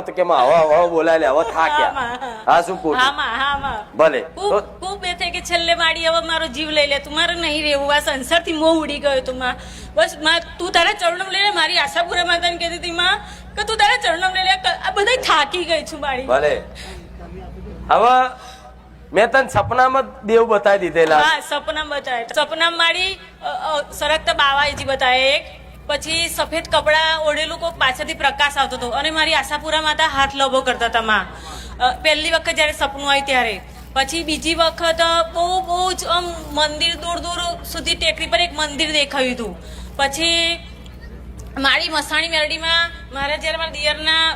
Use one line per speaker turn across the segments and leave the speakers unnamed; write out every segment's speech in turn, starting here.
કે હવે હવે બોલાય હવે થાક્યા.
હા,
શું ખોટું
હામાં હામાં
ભલે.
ખૂબ ખૂબ એ કે છેલ્લે માડી હવે મારો જીવ લઈ લે. તું મારે નહીં રહેવું. આ સંસારથી ઉડી ગયો તું માં. બસમાં તું તારા ચરણમ લઈ લે. મારી આશાપુરા માતાને કહેતી હતી માં કે તું તારા ચરણમ લઈ લે. આ બધા થાકી ગઈ છું મારી.
ભલે. હવે મેં તને સપનામાં દેવ બતાવી દીધેલા.
હા સપના બતાવે. સપના માડી અ, અ, સરકતા બાવાજી બતાવે એક. પછી સફેદ કપડાં ઓઢેલું કોઈ પાછળથી પ્રકાશ આવતો હતો. અને મારી આશાપુરા માતા હાથ લભો કરતા હતા માં. પહેલી વખત જ્યારે સપનું આવ્યું ત્યારે. પછી બીજી વખત બહુ બહુ જ આમ મંદિર દૂર દૂર સુધી ટેકરી પર એક મંદિર દેખાયું હતું. પછી મારી મસાણી મેરડીમાં મારા જ્યારે મારા દિયરના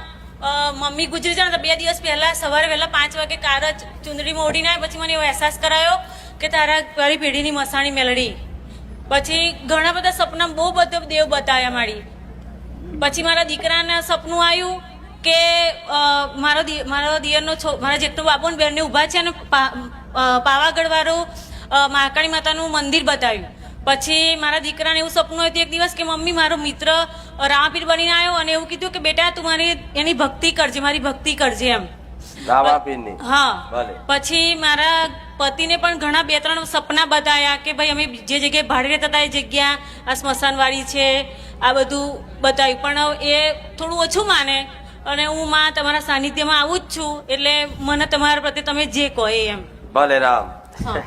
મમ્મી ગુજરી જાય તો બે દિવસ પહેલાં સવારે વહેલા પાંચ વાગે કાર જ ચૂંદડી ઓઢીને આવ્યા. પછી મને એવો અહેસાસ કરાયો કે તારા, તારી પેઢીની મસાણી મેલડી. પછી ઘણા બધા સપના બહુ બધા દેવ બતાવ્યા મારી. પછી મારા દીકરાના સપનું આવ્યું કે મારો મારો દિયરનો મારા જેટલો બાપુ ને બેનને ઊભા છે અને પાવાગઢ વાળું મહાકાળી માતાનું મંદિર બતાવ્યું. પછી મારા દીકરાને એવું સપનું હતું એક દિવસ કે, મમ્મી, મારો મિત્ર રામાપીર બનીને આવ્યો અને એવું કીધું કે, બેટા, તું મારી, એની ભક્તિ કરજે, મારી ભક્તિ કરજે એમ. હા. પછી મારા પતિને પણ ઘણા બે ત્રણ સપના બતાવ્યા કે ભાઈ અમે જે જગ્યાએ ભાડે રહેતા હતા એ જગ્યા આ સ્મશાનવાડી છે આ બધું બતાવ્યું. પણ એ થોડું ઓછું માને અને હું માં તમારા સાનિધ્યમાં આવું જ છું એટલે મને તમારા પ્રત્યે તમે જે કહો એમ.
ભલે રામ.
હા.